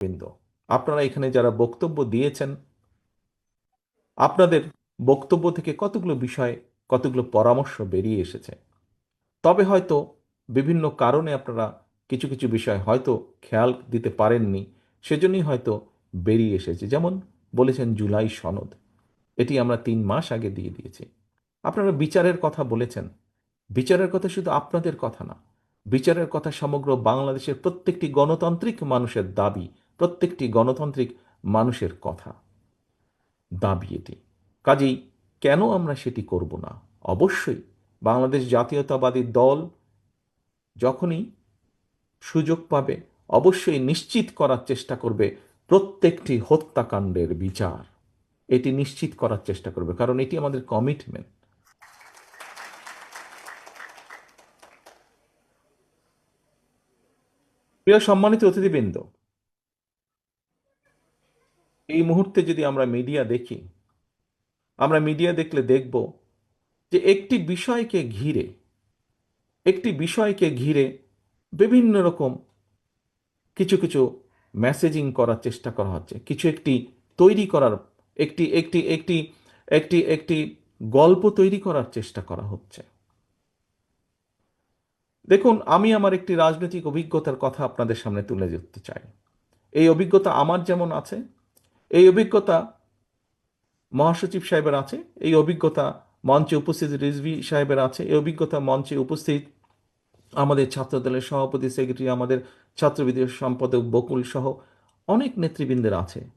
বৃন্দ। আপনারা এখানে যারা বক্তব্য দিয়েছেন, আপনাদের বক্তব্য থেকে কতগুলো বিষয়, কতগুলো পরামর্শ বেরিয়ে এসেছে। তবে হয়তো বিভিন্ন কারণে আপনারা কিছু কিছু বিষয় হয়তো খেয়াল দিতে পারেননি, সেজন্যই হয়তো বেরিয়ে এসেছে। যেমন বলেছেন জুলাই সনদ, এটি আমরা তিন মাস আগে দিয়ে দিয়েছি। আপনারা বিচারের কথা বলেছেন। বিচারের কথা শুধু আপনাদের কথা না, বিচারের কথা সমগ্র বাংলাদেশের প্রত্যেকটি গণতান্ত্রিক মানুষের দাবি প্রত্যেকটি গণতান্ত্রিক মানুষের কথা। দাবি এটি। কাজেই কেন আমরা সেটি করব না? অবশ্যই বাংলাদেশ জাতীয়তাবাদী দল যখনই সুযোগ পাবে, অবশ্যই নিশ্চিত করার চেষ্টা করবে প্রত্যেকটি হত্যাকাণ্ডের বিচার। এটি নিশ্চিত করার চেষ্টা করবে, কারণ এটি আমাদের কমিটমেন্ট প্রিয় সম্মানিত অতিথিবৃন্দ এই মুহূর্তে যদি আমরা মিডিয়া দেখি, আমরা মিডিয়া দেখলে দেখব যে একটি বিষয়কে ঘিরে, একটি বিষয়কে ঘিরে বিভিন্ন রকম কিছু কিছু মেসেজিং করার চেষ্টা করা হচ্ছে। কিছু একটি তৈরি করার, একটি একটি একটি একটি একটি গল্প তৈরি করার চেষ্টা করা হচ্ছে। দেখুন, আমি আমার একটি রাজনৈতিক অভিজ্ঞতার কথা আপনাদের সামনে তুলে ধরতে চাই। এই অভিজ্ঞতা আমার যেমন আছে এই অভিজ্ঞতা মহাসচিব সাহেবের আছে, এই অভিজ্ঞতা মঞ্চে উপস্থিত রিজভি সাহেবের আছে, এই অভিজ্ঞতা মঞ্চে উপস্থিত আমাদের ছাত্রদলের সভাপতি, সেক্রেটারি, আমাদের ছাত্রবিদের সম্পাদক বকুল সহ অনেক নেতৃবৃন্দের আছে।